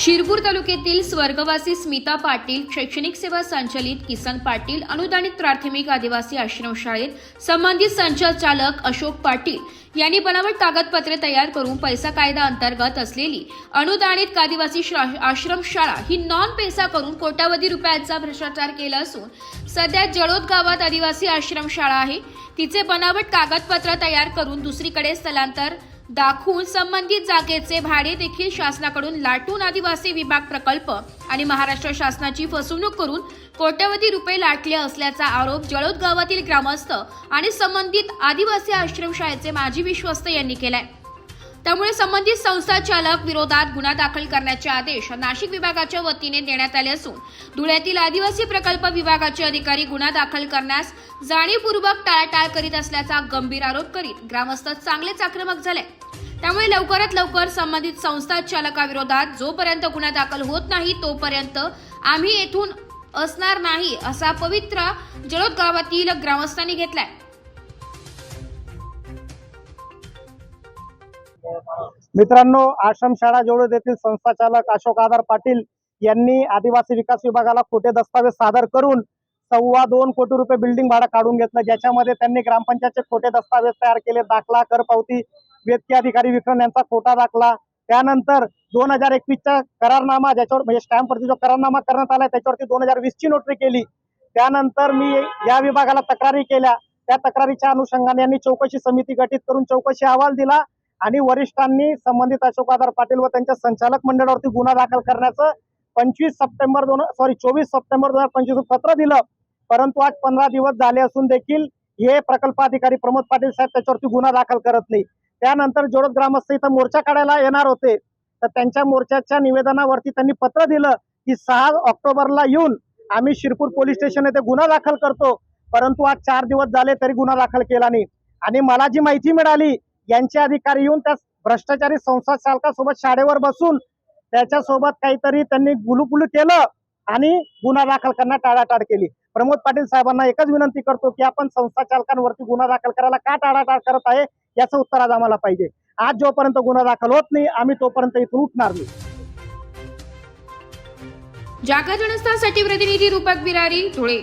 शिरपूर तालुक्यातील स्वर्गवासी स्मिता पाटील शैक्षणिक सेवा संचलित किसन पाटील अनुदानित प्राथमिक आदिवासी आश्रमशाळेत संबंधित संचालक अशोक पाटील यांनी बनावट कागदपत्रे तयार करून पैसा कायदा अंतर्गत असलेली अनुदानित आदिवासी आश्रम आश्रमशाळा ही नॉन पैसा करून कोट्यावधी रुपयांचा भ्रष्टाचार केला असून सध्या जळोद गावात आदिवासी आश्रमशाळा आहे. तिचे बनावट कागदपत्र तयार करून दुसरीकडे स्थलांतर दाखवून संबंधित जागेचे भाडे देखील शासनाकडून लाटून आदिवासी विभाग प्रकल्प आणि महाराष्ट्र शासनाची फसवणूक करून कोट्यवधी रुपये लाटले असल्याचा आरोप जळोद गावातील ग्रामस्थ आणि संबंधित आदिवासी आश्रमशाळेचे माजी विश्वस्त यांनी केलाय. त्यामुळे संबंधित संस्था चालक विरोधात गुन्हा दाखल करण्याचे आदेश नाशिक विभागाच्या वतीने देण्यात आले असून धुळ्यातील आदिवासी प्रकल्प विभागाचे अधिकारी गुन्हा दाखल करण्यास जाणीवपूर्वक टाळाटाळ करीत असल्याचा गंभीर आरोप करीत ग्रामस्थ चांगलेच आक्रमक झाले. त्यामुळे लवकरात लवकर संबंधित संस्था चालकाविरोधात जोपर्यंत गुन्हा दाखल होत नाही तोपर्यंत आम्ही येथून असणार नाही असा पवित्रा जळोद गावातील ग्रामस्थांनी घेतलाय. मित्रांनो आश्रमशाळा जोडत येथील संस्थाचालक अशोक आधार पाटील यांनी आदिवासी विकास विभागाला खोटे दस्तावेज सादर करून सव्वा दोन कोटी रुपये बिल्डिंग भाडं काढून घेतलं ज्याच्यामध्ये त्यांनी ग्रामपंचायतचे खोटे दस्तावेज तयार केले दाखला कर पावती व्यक्ती अधिकारी विक्रम यांचा खोटा दाखला. त्यानंतर दोन हजार एकवीसचा करारनामा ज्याच्यावर म्हणजे स्टॅम्पवरती जो करारनामा करण्यात आला त्याच्यावरती दोन हजार वीसची नोटरी केली. त्यानंतर मी या विभागाला तक्रारी केल्या. त्या तक्रारीच्या अनुषंगाने यांनी चौकशी समिती गठीत करून चौकशी अहवाल दिला आणि वरिष्ठांनी संबंधित अशोक आधार पाटील व त्यांच्या संचालक मंडळावरती गुन्हा दाखल करण्याचं पंचवीस सप्टेंबर दोन सॉरी चोवीस सप्टेंबर दोन हजार पंचवीस पत्र दिलं. परंतु आज पंधरा दिवस झाले असून देखील हे प्रकल्प अधिकारी प्रमोद पाटील साहेब त्याच्यावरती गुन्हा दाखल करत नाही. त्यानंतर जोडत ग्रामस्थ इथं मोर्चा काढायला येणार होते. तर त्यांच्या मोर्चाच्या निवेदनावरती त्यांनी पत्र दिलं की सहा ऑक्टोबरला येऊन आम्ही शिरपूर पोलीस स्टेशन येथे गुन्हा दाखल करतो. परंतु आज चार दिवस झाले तरी गुन्हा दाखल केला नाही. आणि मला जी माहिती मिळाली यांचे अधिकारी येऊन त्या भ्रष्टाचारी संस्था चालकासोबत शाळेवर बसून त्याच्यासोबत काहीतरी त्यांनी गुलुगुलू केलं आणि गुन्हा दाखल करण्यात टाळाटाळ केली. प्रमोद पाटील साहेबांना एकच विनंती करतो की आपण संस्था चालकांवरती गुन्हा दाखल करायला का टाळाटाळ करत आहे? याचं उत्तर आज आम्हाला पाहिजे. आज जोपर्यंत गुन्हा दाखल होत नाही आम्ही तोपर्यंत इथून उठणार नाही. जागर जनस्थानसाठी प्रतिनिधी रूपक बिरारी धुळे.